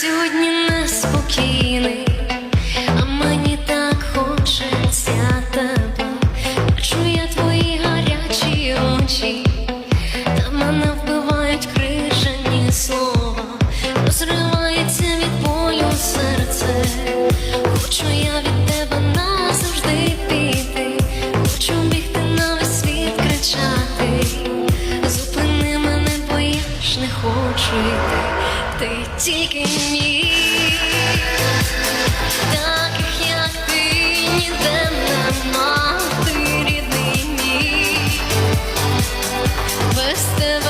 сьогодні неспокійний, а мені так хочеться тебе. Бачу твої гарячі очі, та мене вбивають крижані слова, розривається від болю серце. Хочу я від тебе назавжди піти, хочу бігти на весь світ кричати. Зупини мене, бо не хочу йти, тільки мій таких як ти ніде нема, ти рідний без тебе.